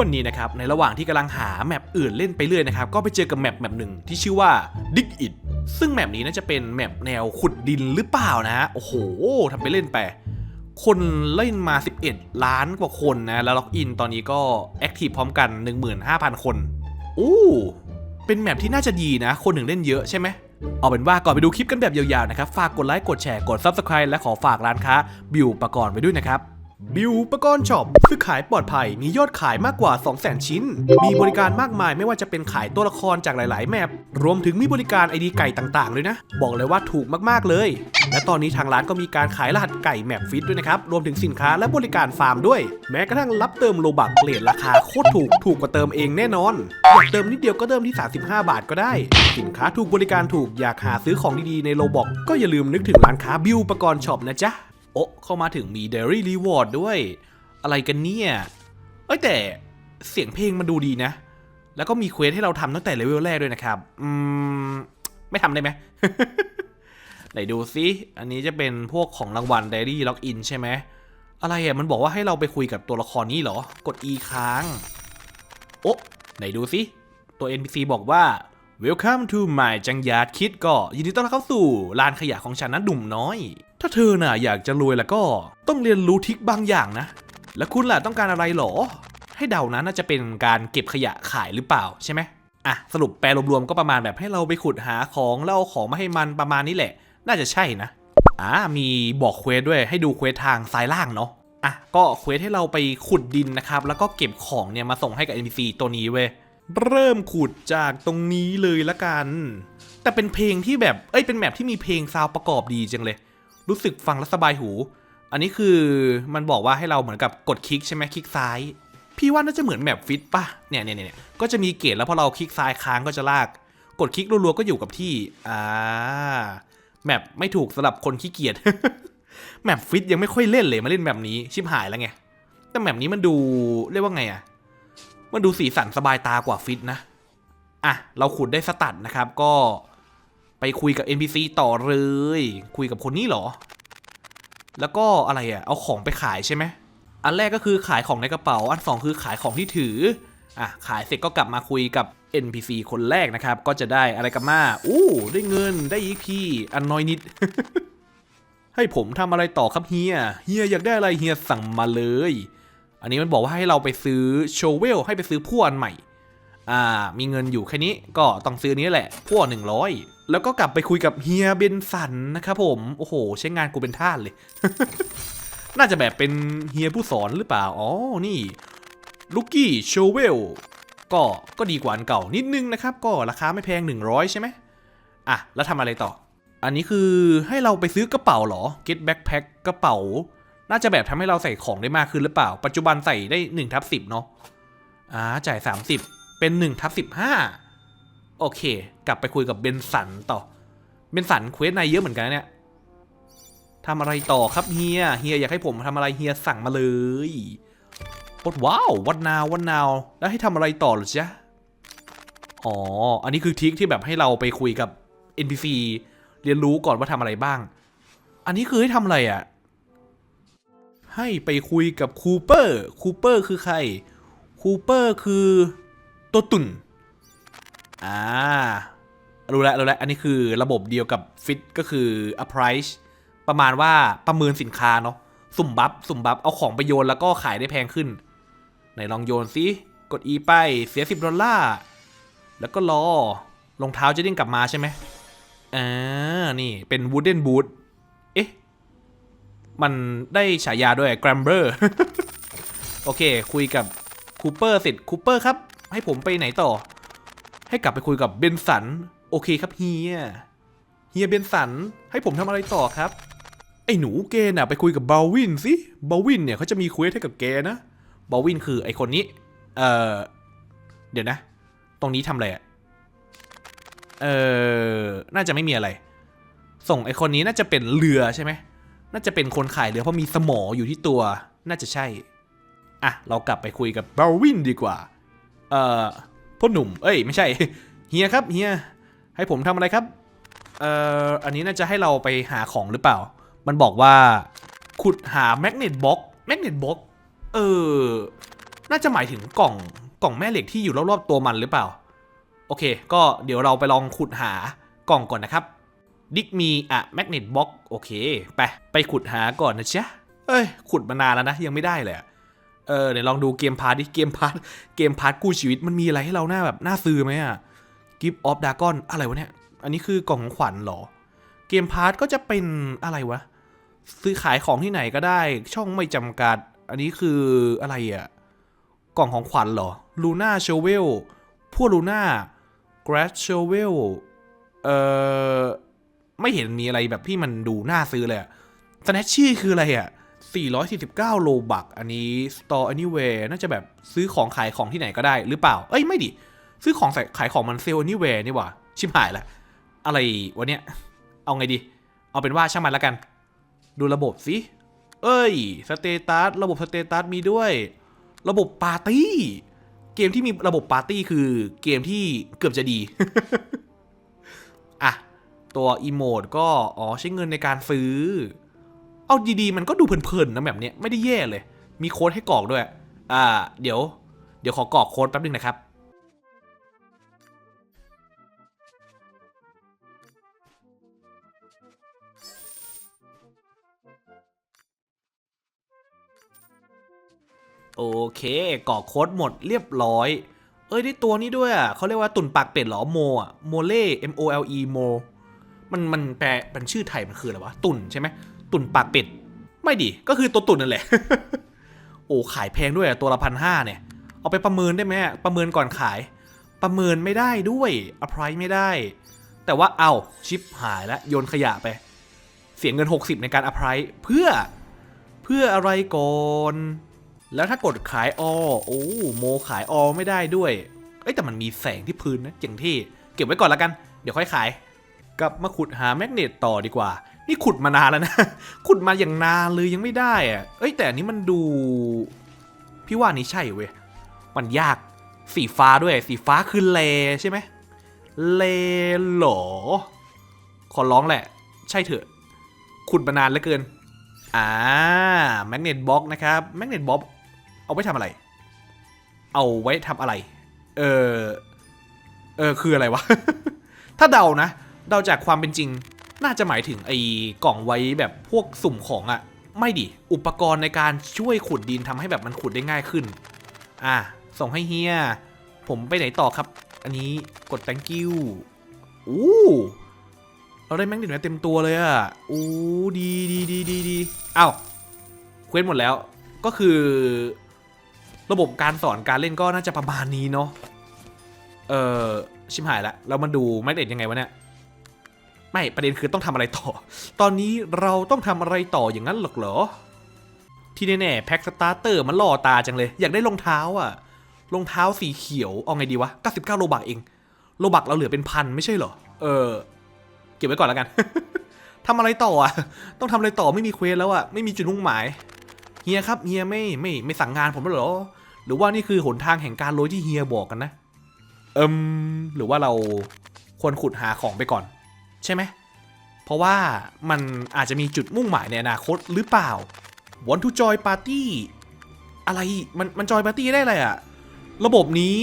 วันนี้นะครับในระหว่างที่กำลังหาแมปอื่นเล่นไปเรื่อยนะครับก็ไปเจอกับแมปแมปหนึ่งที่ชื่อว่า Dig It ซึ่งแมปนี้น่าจะเป็นแมปแนวขุดดินหรือเปล่านะฮะโอ้โหทำไปเล่นไป คนเล่นมา 11 ล้านกว่าคนนะ แล้วล็อกอินตอนนี้ก็แอคทีฟพร้อมกัน 15,000 คนอู้เป็นแมปที่น่าจะดีนะ คนหนึ่งเล่นเยอะใช่ไหมเอาเป็นว่าก่อนไปดูคลิปกันแบบยาวๆนะครับ ฝากกดไลค์กดแชร์กด Subscribe และขอฝากร้านค้าบิวประกรณ์ไว้ด้วยนะครับ บิวอุปกรณ์ช็อปซื้อขายปลอดภัยมียอดขายมากกว่า 200,000 ชิ้น มีบริการมากมายไม่ว่าจะเป็นขายตัวละครจากหลาย ๆ แมปรวมถึงมีบริการไอดีไก่ต่าง ๆ เลยนะ บอกเลยว่าถูกมาก ๆ เลย และตอนนี้ทางร้านก็มีการขายรหัสไก่แมปฟิตด้วยนะครับ รวมถึงสินค้าและบริการฟาร์มด้วย แม้กระทั่งรับเติมโลบักเลทราคาโคตรถูกถูกกว่าเติมเองแน่นอนอยากเติมนิดเดียวก็เติมที่ 35 บาทก็ได้ สินค้าถูกบริการถูกอยากหาซื้อของดี ๆ ในโลบอกก็อย่าลืมนึกถึงร้านค้าบิวอุปกรณ์ช็อปนะจ๊ะ โอะเข้ามาถึงมี Dairy Reward ด้วย อะไรกันเนี่ย เอ้ยแต่เสียงเพลงมันดูดีนะ แล้วก็มีเควสให้เราทำตั้งแต่เลเวลแรกด้วยนะครับ อืม ไม่ทำได้ไหมไหนดูซิอันนี้จะเป็นพวกของรางวัล Dairy Login ใช่ไหมอะไรอะมันบอกว่าให้เราไปคุยกับตัวละครนี้เหรอ กด E ค้าง โอ๊ะไหนดูซิตัว NPC บอกว่า Welcome to my จังยาดคิดก็ยินดีต้อนรับเข้าสู่ลานขยะของฉันนะดุ่มน้อย ถ้าเธอน่ะอยากจะรวยแล้วก็ต้องเรียนรู้ทิกบางอย่างนะ แล้วคุณล่ะต้องการอะไรหรอ ให้เดานะน่าจะเป็นการเก็บขยะขายหรือเปล่าใช่ไหมอะสรุปแปลรวมๆก็ประมาณแบบให้เราไปขุดหาของแล้วเอาของมาให้มันประมาณนี้แหละ น่าจะใช่นะอ่ามีบอกเควสด้วยให้ดูเควสทางซ้ายล่างเนาะอะก็เควสให้เราไปขุดดินนะครับแล้วก็เก็บของเนี่ยมาส่งให้กับ NPC ตัวนี้เว้ย เริ่มขุดจากตรงนี้เลยละกัน แต่เป็นเพลงที่แบบ เอ้ย เป็นแมปที่มีเพลงซาวประกอบดีจังเลย รู้สึกฟังแล้วสบายหู อันนี้คือมันบอกว่าให้เราเหมือนกับกดคลิกใช่ไหมคลิกซ้าย พี่ว่าน่าจะเหมือนแมปฟิตป่ะ เนี่ยเนี่ยเนี่ยก็จะมีเกจแล้วพอเราคลิกซ้ายค้างก็จะลาก กดคลิกรัวๆก็อยู่กับที่ อ่า แมปไม่ถูกสำหรับคนขี้เกียจ แมปฟิตยังไม่ค่อยเล่นเลยมาเล่นแบบนี้ชิบหายแล้วไง แต่แมปนี้มันดูเรียกว่าไงอะ มันดูสีสันสบายตากว่าฟิตนะ อะ เราขุดได้สตัดนะครับ ก็ไปคุยกับ NPC ต่อเลย คุยกับคนนี้เหรอ แล้วก็อะไรอะเอาของไปขายใช่ไหม อันแรกก็คือขายของในกระเป๋า อันสองคือขายของที่ถือ อะ ขายเสร็จก็กลับมาคุยกับ NPC คนแรกนะครับ ก็จะได้อะไรกันมาอู้ได้เงิน ได้ EP อันน้อยนิด ให้ผมทำอะไรต่อครับเฮีย เฮียอยากได้อะไรเฮียสั่งมาเลย อันนี้มันบอกว่าให้เราไปซื้อโชเวลให้ไปซื้อพ่วอันใหม่ อ่า มีเงินอยู่แค่นี้ก็ต้องซื้อนี้แหละพ่วหนึ่งร้อยแล้วก็กลับไปคุยกับเฮียเบนสันนะครับผม โอ้โห ใช้งานกูเป็นท่าสเลย น่าจะแบบเป็นเฮียผู้สอนหรือเปล่า อ๋อ นี่ลูกกี้โชเวลก็ก็ดีกว่าอันเก่านิดนึงนะครับ ก็ราคาไม่แพง 100 ใช่ไหมอะ แล้วทำอะไรต่อ อันนี้คือให้เราไปซื้อกระเป๋าเหรอ Get Backpack กระเป๋า น่าจะแบบทำให้เราใส่ของได้มากขึ้นหรือเปล่า ปัจจุบันใส่ได้1ทับ10เนาะอ่าจ่าย 30 เป็น1ทับ15โอเค กลับไปคุยกับเบนสันต่อ เบนสันเควสในเยอะเหมือนกันเนี่ยทำอะไรต่อครับเฮีย เฮียอยากให้ผมทำอะไรเฮียสั่งมาเลยปดว้าววันนาววันนาว แล้วให้ทำอะไรต่อหรือจ๊ะ อ๋อ อันนี้คือทริคที่แบบให้เราไปคุยกับ NPC เรียนรู้ก่อนว่าทำอะไรบ้าง อันนี้คือให้ทำอะไรอะ่ะ ให้ไปคุยกับคูเปอร์คูเปอร์คือใครคูเปอร์คือตัวตุ่นอ่ารู้แล้วรู้แล้วอันนี้คือระบบเดียวกับฟิตก็คือ a price ประมาณว่าประเมินสินค้าเนาะสุ่มบัฟสุ่มบัฟเอาของไปโยนแล้วก็ขายได้แพงขึ้นไหนลองโยนสิกด E ไปเสีย 10 ดอลลาร์ แล้วก็รอรองเท้าจะเด้งกลับมาใช่ไหมอ่านี่เป็น wooden boot มันได้ฉายาด้วย Gramber โอเค คุยกับคูเปอร์เสร็จคูเปอร์ครับ ให้ผมไปไหนต่อ ให้กลับไปคุยกับเบนสัน โอเคครับเฮียเฮียเบนสัน ให้ผมทำอะไรต่อครับ ไอ้หนูเกน่ะไปคุยกับบาวินสิบาวินเนี่ยเขาจะมีเควสให้กับแกนะบาวินคือไอคนนี้ เอ่อ เดี๋ยวนะ ตรงนี้ทำอะไรอะเออน่าจะไม่มีอะไร ส่งไอคนนี้น่าจะเป็นเรือใช่ไหม น่าจะเป็นคนขายเรือเพราะมีสมออยู่ที่ตัว น่าจะใช่ อะ เรากลับไปคุยกับบาวินดีกว่า เอ่อพ่อหนุ่ม เอ้ย ไม่ใช่ เฮียครับ เฮีย ให้ผมทำอะไรครับ เอ่อ อันนี้น่าจะให้เราไปหาของหรือเปล่า มันบอกว่า ขุดหาแมกเนตบ็อกแมกเนตบ็อกเออ น่าจะหมายถึงกล่อง กล่องแม่เหล็กที่อยู่รอบๆตัวมันหรือเปล่า โอเค ก็เดี๋ยวเราไปลองขุดหากล่องก่อนนะครับ ดิกมีอะแมกเนตบ็อกโอเค ไป ไปขุดหาก่อนนะจ๊ะเอ้ย ขุดมานานแล้วนะ ยังไม่ได้เลยเออเดี๋ยวลองดูเกมพาร์ทดิเกมพาร์ทเกมพาร์ทกู้ชีวิตมันมีอะไรให้เราหน้าแบบหน่าซื้อไหมอะกิฟต์ออฟดากอนอะไรวะเนี่ย อันนี้คือกล่องของขวัญเหรอ เกมพาร์ทก็จะเป็นอะไรวะ ซื้อขายของที่ไหนก็ได้ ช่องไม่จำกัด อันนี้คืออะไรอะกล่องของขวัญเหรอลูน่าเชเวลพวกลูน่ากราสเชเวลเอ่อ ไม่เห็นมีอะไรแบบที่มันดูน่าซื้อเลยสแนชชี่คืออะไรอะ449 โลบัก อันนี้ Store Anywhere น่าจะแบบซื้อของขายของที่ไหนก็ได้หรือเปล่า เอ้ยไม่ดิ ซื้อของใส่ขายของมันเซลล์ Anywhere นี่หว่า ชิบหายละ อะไรวะเนี่ยเอาไงดี เอาเป็นว่าช่างมันแล้วกัน ดูระบบสิ เอ้ย สเตตัส ระบบสเตตัสมีด้วย ระบบปาร์ตี้ เกมที่มีระบบปาร์ตี้คือเกมที่เกือบจะดี อะ ตัวอีโมดก็ อ๋อ ใช้เงินในการซื้อ เอาดีๆ มันก็ดูเพลินๆนะแบบเนี้ยไม่ได้แย่เลย มีโค้ดให้กรอกด้วย อ่า เดี๋ยว เดี๋ยวขอกรอกโค้ดแป๊บนึงนะครับ โอเคกรอกโค้ดหมดเรียบร้อย เอ้ยได้ตัวนี้ด้วยอะเขาเรียกว่าตุ่นปากเป็ดหรอโมอะโมเล่ M O L E โม มันมันแปลเป็นชื่อไทยมันคืออะไรวะ ตุ่นใช่ไหม ตุ่นปากเป็ด ไม่ดิก็คือตัวตุ่นนั่นแหละ โอ้ขายแพงด้วยตัวละพันห้าเนี่ย เอาไปประเมินได้ไหมประเมินก่อนขาย ประเมินไม่ได้ด้วยอภัยไม่ได้ แต่ว่าเอาชิปหายแล้วโยนขยะไป เสียเงิน 60 ในการอภัยเพื่อเพื่ออะไรก่อนแล้วถ้ากดขายอโอ้โมขายอไม่ได้ด้วย เอ้ยแต่มันมีแสงที่พื้นนะเจ๋งที่ เก็บไว้ก่อนแล้วกัน เดี๋ยวค่อยขาย กลับมาขุดหาแมกเนตต่อดีกว่า นี่ขุดมานานแล้วนะ ขุดมาอย่างนานเลยยังไม่ได้อะเอ้ยแต่อันนี้มันดู พี่ว่านี่ใช่เว้ย มันยาก สีฟ้าด้วย สีฟ้าคือเลใช่ไหม เลเหรอ ขอร้องแหละ ใช่เถอะ ขุดมานานเหลือเกิน อ่า แมกเนตบ็อกนะครับ แมกเนตบ็อก เอาไว้ทำอะไร เอาไว้ทำอะไร เออ เออ คืออะไรวะ ถ้าเดานะ เดาจากความเป็นจริง น่าจะหมายถึงไอ้กล่องไว้แบบพวกสุ่มของอะไม่ดิ อุปกรณ์ในการช่วยขุดดินทำให้แบบมันขุดได้ง่ายขึ้น อะ ส่งให้เฮีย ผมไปไหนต่อครับ อันนี้กด thank you อู้เราได้แมงดินมาเต็มตัวเลยอะอู้ดีดีดีดีดีเอ้าเควสหมดแล้ว ก็คือ ระบบการสอนการเล่นก็น่าจะประมาณนี้เนาะ เออชิมหายละแล้วมันดูไม่เด็ดยังไงวะเนี่ย ไม่ประเด็นคือต้องทำอะไรต่อ ตอนนี้เราต้องทำอะไรต่ออย่างนั้นหรอกเหรอ ที่แน่ๆแพ็คสตาร์เตอร์มันล่อตาจังเลย อยากได้รองเท้าอะรองเท้าสีเขียวเอาไงดีวะ 99 โลบักเอง โลบักเราเหลือเป็นพันไม่ใช่เหรอ เออ เก็บไว้ก่อนแล้วกันทำอะไรต่ออะต้องทำอะไรต่อไม่มีเควสแล้วอะไม่มีจุดมุ่งหมาย เฮียครับเฮียไม่ไม่ไม่สั่งงานผมแล้วเหรอ หรือว่านี่คือหนทางแห่งการโรยที่เฮียบอกกันนะ เอิมหรือว่าเราควรขุดหาของไปก่อน ใช่ไหม เพราะว่ามันอาจจะมีจุดมุ่งหมายในอนาคตหรือเปล่า Want to join party อะไรมันมันจอยปาร์ตี้ได้เลยอะระบบนี้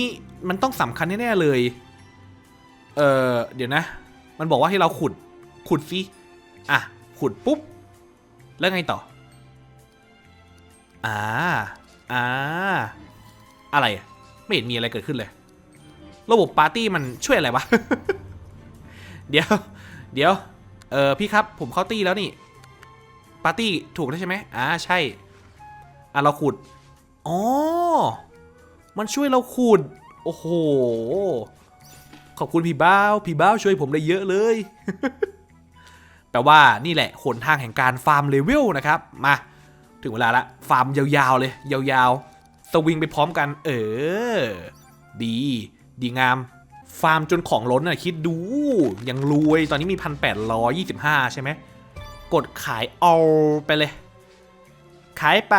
มันต้องสำคัญแน่ ๆ เลย เออเดี๋ยวนะ มันบอกว่าให้เราขุดขุดสิอะ ขุดปุ๊บ แล้วไงต่อ อ่า อ่า อะไร ไม่เห็นมีอะไรเกิดขึ้นเลย ระบบปาร์ตี้มันช่วยอะไรวะ เดี๋ยว เดี๋ยว เออพี่ครับผมเข้าตี้แล้วนี่ ปาร์ตี้ถูกแล้วใช่ไหมอ่าใช่ อะเราขุด อ๋อ มันช่วยเราขุด โอ้โห ขอบคุณพี่บ้าวพี่บ้าวช่วยผมได้เยอะเลย แปลว่านี่แหละหนทางแห่งการฟาร์มเลเวลนะครับ มา ถึงเวลาละ ฟาร์มยาวๆเลย ยาวๆสวิงไปพร้อมกัน เออ ดี ดีงาม ฟาร์มจนของล้นอะคิดดูยังรวยตอนนี้มีพันแปดร้อยยี่สิบห้าใช่ไหมกดขายเอาไปเลย ขายไป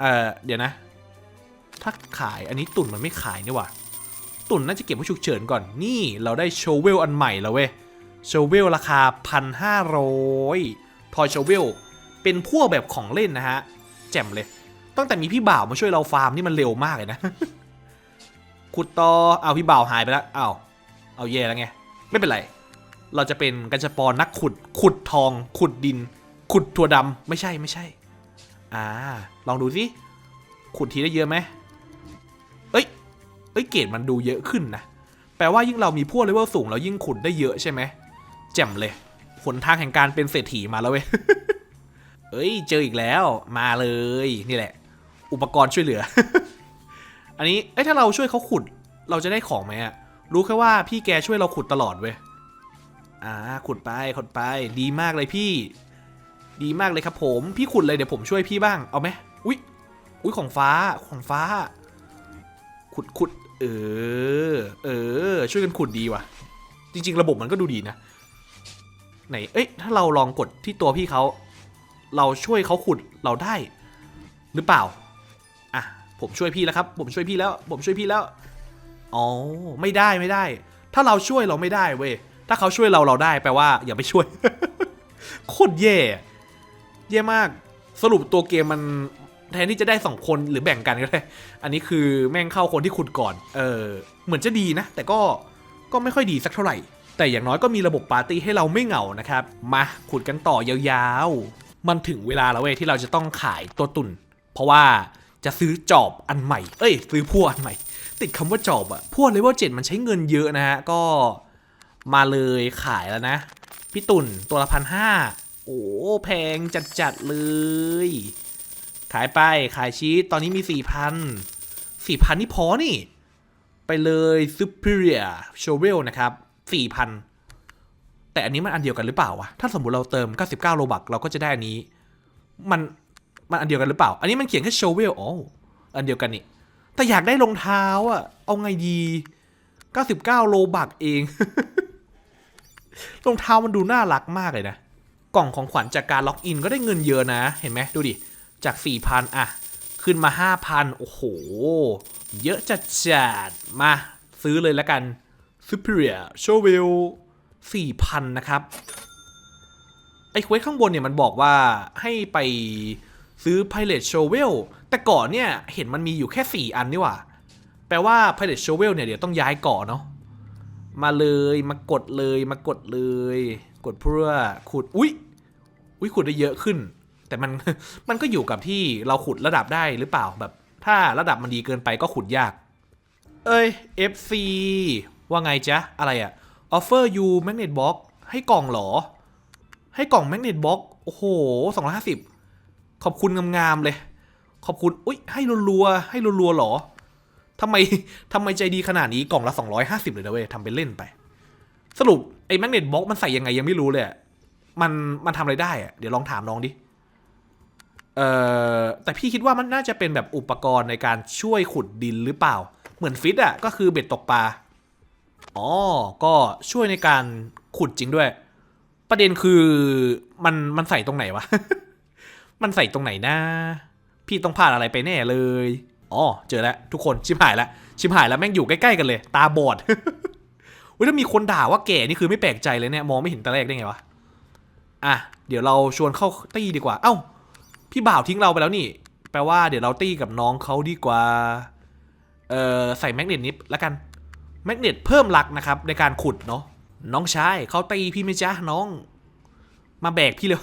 เอ่อ เดี๋ยวนะ ถ้าขายอันนี้ตุ่นมันไม่ขายนี่ว่าตุ่นน่าจะเก็บไว้ฉุกเฉินก่อนนี่เราได้โชเวลอันใหม่แล้วเว้ยโชเวลราคา 1,500 ทอยโชเวลเป็นพวกแบบของเล่นนะฮะ แจ่มเลย ตั้งแต่มีพี่บ่าวมาช่วยเราฟาร์มนี่มันเร็วมากเลยนะ ขุดต่อเอาพี่บ่าวหายไปแล้วเอาเอาแย่แล้วไง ไม่เป็นไร เราจะเป็นกัญชปรนักขุด ขุดทอง ขุดดิน ขุดถั่วดำไม่ใช่ไม่ใช่ อ่า ลองดูสิขุดทีได้เยอะไหมเอ้ย เอ้ย เกรดมันดูเยอะขึ้นนะ แปลว่ายิ่งเรามีพวกเลเวลสูงเรายิ่งขุดได้เยอะใช่ไหมแจ่มเลยหนทางแห่งการเป็นเศรษฐีมาแล้วเว้ย เอ้ย เจออีกแล้ว มาเลย นี่แหละ อุปกรณ์ช่วยเหลือ อันนี้เอ้ยถ้าเราช่วยเขาขุดเราจะได้ของไหมอะรู้แค่ว่าพี่แกช่วยเราขุดตลอดเว้ยอ่าขุดไปขุดไป ดีมากเลยพี่ ดีมากเลยครับผม พี่ขุดเลยเดี๋ยวผมช่วยพี่บ้างเอาไหมอุ๊ยอุ๊ยของฟ้าของฟ้า ขุดขุดเออ เออ ช่วยกันขุดดีว่ะ จริง ๆ ระบบมันก็ดูดีนะ ไหน เอ้ย ถ้าเราลองกดที่ตัวพี่เขา เราช่วยเขาขุดเราได้ หรือเปล่า ผมช่วยพี่แล้วครับ ผมช่วยพี่แล้ว ผมช่วยพี่แล้ว อ๋อ ไม่ได้ไม่ได้ ถ้าเราช่วยเราไม่ได้เว้ย ถ้าเขาช่วยเราเราได้แปลว่า อย่าไปช่วย โคตรแย่ แย่มาก สรุปตัวเกมมันแทนที่จะได้สองคนหรือแบ่งกันก็ได้ อันนี้คือแม่งเข้าคนที่ขุดก่อน เออ เหมือนจะดีนะ แต่ก็ ก็ไม่ค่อยดีสักเท่าไหร่ แต่อย่างน้อยก็มีระบบปาร์ตี้ให้เราไม่เหงานะครับ มาขุดกันต่อยาวๆ มันถึงเวลาแล้วเว้ยที่เราจะต้องขายตัวตุน เพราะว่า จะซื้อจอบอันใหม่ เอ้ย ซื้อพั่วอันใหม่ ติดคำว่าจอบอะพั่วเลเวลเจ็ดมันใช้เงินเยอะนะฮะ ก็มาเลยขายแล้วนะ พี่ตุ่นตัวละพันห้าโอ้แพงจัดๆเลย ขายไปขายชีสตอนนี้มีสี่พันสี่พันนี่พอนี่ ไปเลย Superior Shovel นะครับสี่พันแต่อันนี้มันอันเดียวกันหรือเปล่าวะ ถ้าสมมติเราเติม 99 โลบักเราก็จะได้อันนี้ มัน มันอันเดียวกันหรือเปล่า อันนี้มันเขียนแค่ Shovel อ๋ออันเดียวกันนี่ แต่อยากได้รองเท้าอะเอาไงดี 99 โลบักเอง รองเท้ามันดูน่ารักมากเลยนะ กล่องของขวัญจากการล็อกอินก็ได้เงินเยอะนะ เห็นไหมดูดิ จาก 4,000 อะ ขึ้นมา 5,000 โอ้โห เยอะจัดจัดมา ซื้อเลยแล้วกัน Superior Shovel 4,000 นะครับ ไอ้เควสข้างบนเนี่ยมันบอกว่าให้ไป ซื้อ Pilot Shovel แต่ก่อนเนี่ยเห็นมันมีอยู่แค่ 4 อันนี่ว่า แปลว่า Pilot Shovel เนี่ยเดี๋ยวต้องย้ายเกาะเนาะ มาเลยมากดเลยมากดเลย กดเพื่อขุด อุ๊ย อุ๊ยขุดได้เยอะขึ้น แต่มันมันก็อยู่กับที่เราขุดระดับได้หรือเปล่าแบบ ถ้าระดับมันดีเกินไปก็ขุดยาก เอ้ย FC ว่าไงจ๊ะ อะไรอะ offer you magnet box ให้กล่องหรอ ให้กล่อง magnet box โอ้โห250 ขอบคุณงามๆเลย ขอบคุณอุ๊ยให้รัวๆให้รัวๆหรอทำไมทำไมใจดีขนาดนี้กล่องละ 250 เลยนะเว้ยทำเป็นเล่นไป สรุปไอ้ magnet box มันใส่ยังไงยังไม่รู้เลยอะมันมันทำอะไรได้อะเดี๋ยวลองถามน้องดิเอ่อแต่พี่คิดว่ามันน่าจะเป็นแบบอุปกรณ์ในการช่วยขุดดินหรือเปล่า เหมือนฟิตอะก็คือเบ็ดตกปลาอ๋อ ก็ช่วยในการขุดจริงด้วย ประเด็นคือมันมันใส่ตรงไหนวะ มันใส่ตรงไหนนะ พี่ต้องพลาดอะไรไปแน่เลย อ๋อ เจอแล้ว ทุกคนชิบหายแล้ว ชิบหายแล้วแม่งอยู่ใกล้ๆกันเลย ตาบอดเว้ยถ้ามีคนด่าว่าแก่นี่คือไม่แปลกใจเลยเนี่ย มองไม่เห็นต่แรกได้ไงวะ อะ เดี๋ยวเราชวนเข้าตี้ดีกว่า เอ้า พี่บ่าวทิ้งเราไปแล้วนี่ แปลว่าเดี๋ยวเราตี้กับน้องเขาดีกว่า เอ่อ ใส่แมกเนตนิดแล้วกัน แมกเนตเพิ่มลักนะครับในการขุดเนาะ น้องชายเขาตีพี่ไหมจ๊ะน้อง มาแบกพี่เร็ว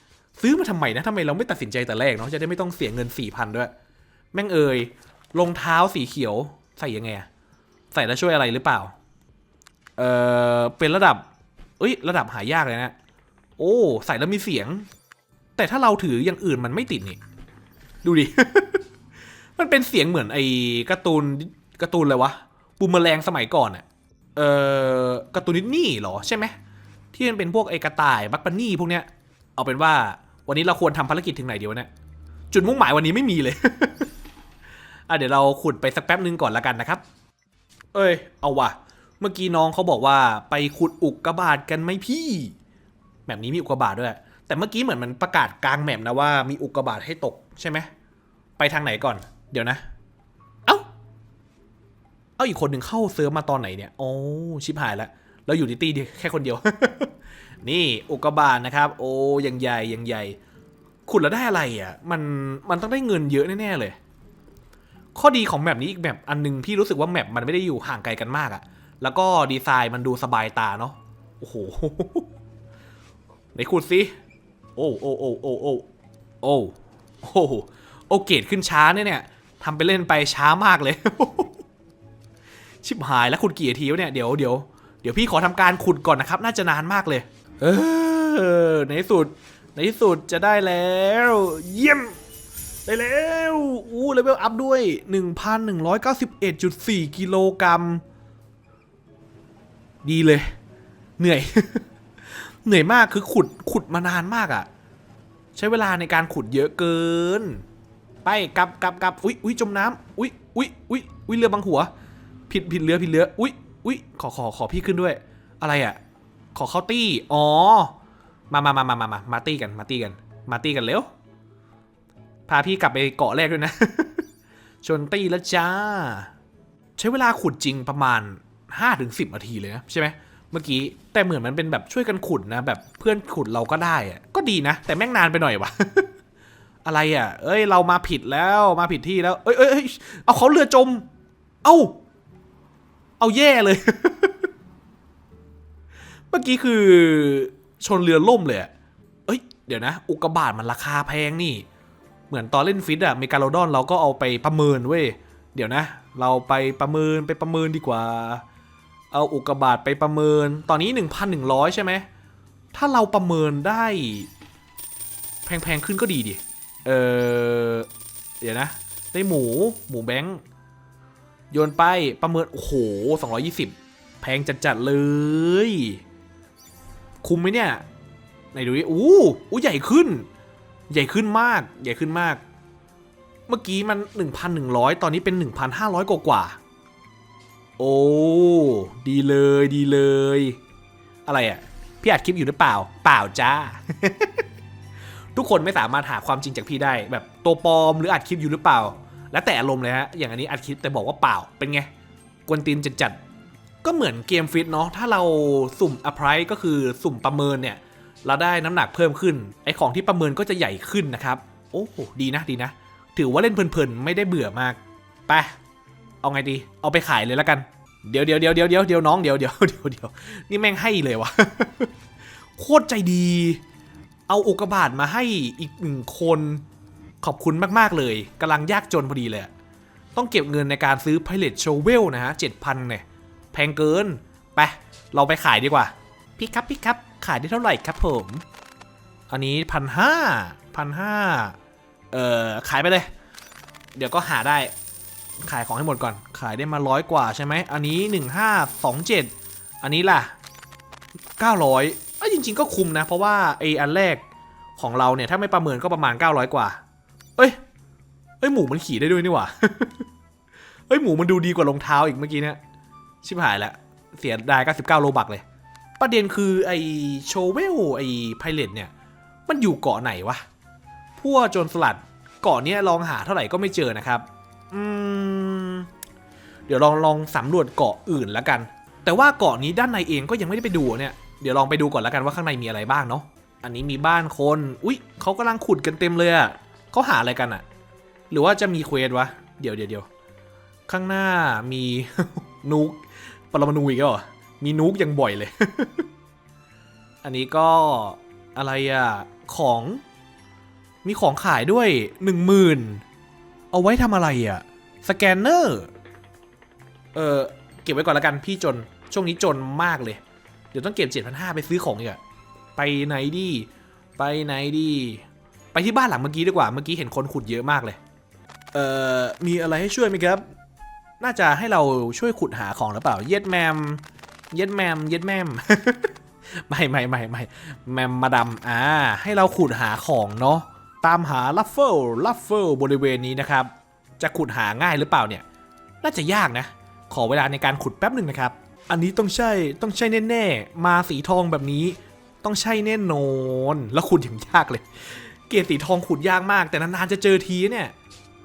ซื้อมาทำไมนะทำไมเราไม่ตัดสินใจแต่แรกเนาะจะได้ไม่ต้องเสียเงินสี่พันด้วย แม่งเอ่ยรองเท้าสีเขียวใส่ยังไงอะใส่แล้วช่วยอะไรหรือเปล่า เออเป็นระดับ เอ้ย ระดับหายากเลยนะ โอ้ ใส่แล้วมีเสียง แต่ถ้าเราถืออย่างอื่นมันไม่ติดนี่ ดูดิ มันเป็นเสียงเหมือนไอ้การ์ตูนการ์ตูนอะไรวะบูมเมอแรงสมัยก่อนอะเออการ์ตูนนิดนี่หรอใช่ไหมที่มันเป็นพวกไอ้กระต่ายบักปันนี่พวกเนี้ย เอาเป็นว่าวันนี้เราควรทำภารกิจถึงไหนเดียวะเนี่ยจุดมุ่งหมายวันนี้ไม่มีเลย อะเดี๋ยวเราขุดไปสักแป๊บนึงก่อนละกันนะครับ เอ้ย เอาว่ะ เมื่อกี้น้องเขาบอกว่าไปขุดอุกกาบาตกันไหมพี่ แบบนี้มีอุกกาบาตด้วย แต่เมื่อกี้เหมือนมันประกาศกลางแมปนะว่ามีอุกกาบาตให้ตกใช่ไหม ไปทางไหนก่อน เดี๋ยวนะ เอ้า เอ้าอีกคนหนึ่งเข้าเซิร์ฟมาตอนไหนเนี่ย โอ้ชิบหายแล้วเราอยู่ในตีเดียวแค่คนเดียว นี่อุกกาบาตนะครับ โอ้ยังใหญ่ยังใหญ่ ขุดแล้วได้อะไรอะ มันมันต้องได้เงินเยอะแน่ๆเลย ข้อดีของแมปนี้อีกแมปอันหนึงพี่รู้สึกว่าแมปมันไม่ได้อยู่ห่างไกลกันมากอะแล้วก็ดีไซน์มันดูสบายตาเนาะโอ้โหไหนขุดสิโอ้โอ้โอ้โอ้โอ้โอ้โอ้โอเกรดขึ้นช้าเนี่ยเนี่ยทำไปเล่นไปช้ามากเลย ชิบหายแล้วขุดกี่ทีวะเนี่ยเดี๋ยวเดี๋ยวเดี๋ยวพี่ขอทำการขุดก่อนนะครับ น่าจะนานมากเลย เออในที่สุด ในที่สุดจะได้แล้ว เยี่ยม ได้แล้วอู้เลเวลอัพด้วย 1,191.4 กิโลกรัม ดีเลย เหนื่อย เหนื่อยมากคือขุดขุดมานานมากอะ่ะ ใช้เวลาในการขุดเยอะเกิน ไปกลับกลับกลับอุ้ยอุ้ยจมน้ำอุ้ยอุ้ยอุ้ยอุ้ยเรือบังหัว ผิดผิดเรือผิดเรืออุ้ยอุ้ยขอขอขอพี่ขึ้นด้วย อะไรอะ่ะ ขอเข้าตี้ อ๋อ มามามามามามามาตี้กัน มาตี้กัน มาตี้กันเร็ว พาพี่กลับไปเกาะแรกด้วยนะ ชนตี้แล้วจ้า ใช้เวลาขุดจริงประมาณ 5-10นาทีเลยนะใช่ไหมเมื่อกี้ แต่เหมือนมันเป็นแบบช่วยกันขุดนะ แบบเพื่อนขุดเราก็ได้อะก็ดีนะ แต่แม่งนานไปหน่อยวะอะไรอะ เอ้ย เรามาผิดแล้ว มาผิดที่แล้ว เอ้ยเอ้ยเอาเขาเรือจม เอ้า เอาแย่เลย เมื่อกี้คือชนเรือล่มเลยอะเอ้ย เดี๋ยวนะ อุกกาบาตมันราคาแพงนี่ เหมือนตอนเล่นฟิตอะเมกาโลดอนเราก็เอาไปประเมินเว้ย เดี๋ยวนะ เราไปประเมินไปประเมินดีกว่า เอาอุกกาบาตไปประเมิน ตอนนี้ 1,100 ใช่ไหม ถ้าเราประเมินได้ แพงๆขึ้นก็ดีดิ เออเดี๋ยวนะ ได้หมู หมูแบงค์โยนไปประเมิน โอ้โห 220 แพงจัดๆเลย คุ้มไหมเนี่ยไหนดูดิอู้อู้ใหญ่ขึ้น ใหญ่ขึ้นมาก ใหญ่ขึ้นมาก เมื่อกี้มัน 1,100 ตอนนี้เป็น 1,500 กว่ากว่า โอ้ ดีเลยดีเลย อะไรอะ่ะ พี่อัดคลิปอยู่หรือเปล่า เปล่าจ้า ทุกคนไม่สามารถหาความจริงจากพี่ได้ แบบตัวปลอมหรืออัดคลิปอยู่หรือเปล่า แล้วแต่อารมณ์เลยฮะ อย่างอันนี้อัดคลิปแต่บอกว่าเปล่า เป็นไง กวนตีนจัดๆ ก็เหมือนเกมฟิตเนาะถ้าเราสุ่มอ p ไ i ก็คือสุ่มประเมินเนี่ย เราได้น้ำหนักเพิ่มขึ้น ไอของที่ประเมินก็จะใหญ่ขึ้นนะครับ โอ้โหดีนะดีนะ ถือว่าเล่นเพลินๆ ไม่ได้เบื่อมากไปเอาไงดี เอาไปขายเลยแล้วกัน เดี๋ยวเดี๋ยวเดี๋ยวเดี๋ยวเดี๋ยวเดี๋ยวน้องเดี๋ยวเดี๋ยวเดี๋ยวเดี๋ยวนี่แม่งให้เลยวะโคตรใจดี เอาอุกาบาตมาให้อีกหนึ่งคนขอบคุณมากๆเลยกำลังยากจนพอดีเลย ต้องเก็บเงินในการซื้อ Pilot Shovel นะฮะเจ็ดพันเนี่ย แพงเกิน ไป เราไปขายดีกว่า พี่ครับพี่ครับ ขายได้เท่าไหร่ครับผม อันนี้พันห้าพันห้าเอ่อ ขายไปเลย เดี๋ยวก็หาได้ ขายของให้หมดก่อน ขายได้มาร้อยกว่าใช่ไหม อันนี้หนึ่งห้าสองเจ็ดอันนี้ล่ะเก้าร้อยเอ้จริง ๆ ก็คุ้มนะ เพราะว่าไออันแรกของเราเนี่ย ถ้าไม่ประเมินก็ประมาณ900กว่า เอ้ย เอ้ย หมูมันขี่ได้ด้วยนี่หว่าเอ้ย หมูมันดูดีกว่ารองเท้าอีกเมื่อกี้เนี่ย ชิบหายแล้วเสียดาย99โลบักเลย ประเด็นคือไอโชเวลไอไพเรตเนี่ย มันอยู่เกาะไหนวะ พวกโจรสลัดเกาะเนี้ยลองหาเท่าไหร่ก็ไม่เจอนะครับ อืม เดี๋ยวลองลองสำรวจเกาะอื่นแล้วกัน แต่ว่าเกาะนี้ด้านในเองก็ยังไม่ได้ไปดูเนี่ย เดี๋ยวลองไปดูก่อนแล้วกันว่าข้างในมีอะไรบ้างเนาะ อันนี้มีบ้านคน อุ๊ยเขากำลังขุดกันเต็มเลยอะเขาหาอะไรกันอะหรือว่าจะมีเควสวะ เดี๋ยวเดี๋ยวเดี๋ยวข้างหน้ามีนุก ปรมาณูอีกแล้วเหรอ มีนุกยังบ่อยเลย อันนี้ก็อะไรอะของ มีของขายด้วยหนึ่งหมื่นเอาไว้ทำอะไรอะสแกนเนอร์ เออเก็บไว้ก่อนแล้วกันพี่จน ช่วงนี้จนมากเลย เดี๋ยวต้องเก็บ 7,500 ไปซื้อของอีกอะไปไหนดี ไปไหนดี ไปที่บ้านหลังเมื่อกี้ดีกว่า เมื่อกี้เห็นคนขุดเยอะมากเลย เอ่อ มีอะไรให้ช่วยไหมครับ น่าจะให้เราช่วยขุดหาของหรือเปล่า เย็ดแมม เย็ดแมม เย็ดแมม ไม่ไม่ไม่ไม่แมมมาดำอ่า ให้เราขุดหาของเนาะ ตามหาลัฟเฟิล ลัฟเฟิลบริเวณนี้นะครับ จะขุดหาง่ายหรือเปล่าเนี่ย น่าจะยากนะ ขอเวลาในการขุดแป๊บหนึ่งนะครับ อันนี้ต้องใช่ ต้องใช่แน่ๆ มาสีทองแบบนี้ ต้องใช่แน่นอน แล้วขุดอย่างยากเลย เกรดสีทองขุดยากมาก แต่นานๆจะเจอทีเนี่ย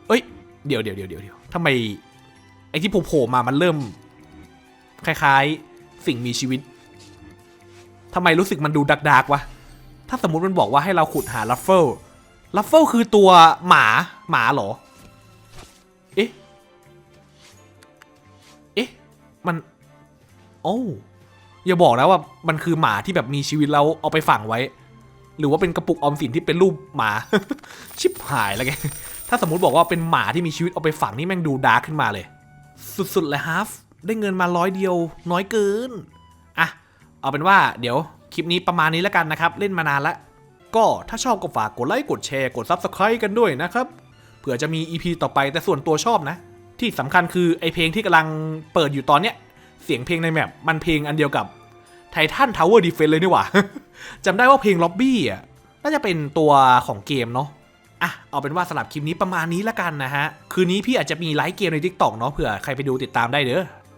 เอ้ย เดี๋ยวเดี๋ยวเดี๋ยวเดี๋ยวทำไม อ้ที่โผล่มามันเริ่ม คล้ายๆ สิ่งมีชีวิตทำไมรู้สึกมันดูดักดักวะ ถ้าสมมติมันบอกว่าให้เราขุดหาลัฟเฟิล ลัฟเฟิลคือตัวหมาหมาเหรอ เอ๊ะ เอ๊ะ มัน โอ้อย่าบอกนะว่ามันคือหมาที่แบบมีชีวิตแล้วเอาไปฝังไว้ หรือว่าเป็นกระปุกออมสินที่เป็นรูปหมา ชิบหายแล้วแก ถ้าสมมติบอกว่าเป็นหมาที่มีชีวิตเอาไปฝังนี่แม่งดูดาร์กขึ้นมาเลย สุดๆเลยฮาฟได้เงินมาร้อยเดียวน้อยเกิน อะ เอาเป็นว่าเดี๋ยวคลิปนี้ประมาณนี้แล้วกันนะครับ เล่นมานานละ ก็ถ้าชอบก็ฝากกดไลค์กดแชร์กด Subscribe กันด้วยนะครับ เผื่อจะมี EP ต่อไปแต่ส่วนตัวชอบนะ ที่สำคัญคือไอเพลงที่กำลังเปิดอยู่ตอนเนี้ย เสียงเพลงในแมปมันเพลงอันเดียวกับไททันทาวเวอร์ดีเฟนเลยนี่หว่าจำได้ว่าเพลงล็อบบี้อะน่าจะเป็นตัวของเกมเนาะ อะเอาเป็นว่าสำหรับคลิปนี้ประมาณนี้ละกันนะฮะ คืนนี้พี่อาจจะมีไลฟ์เกมใน t ิ k t o k เนาะเผื่อใครไปดูติดตามได้เด้อ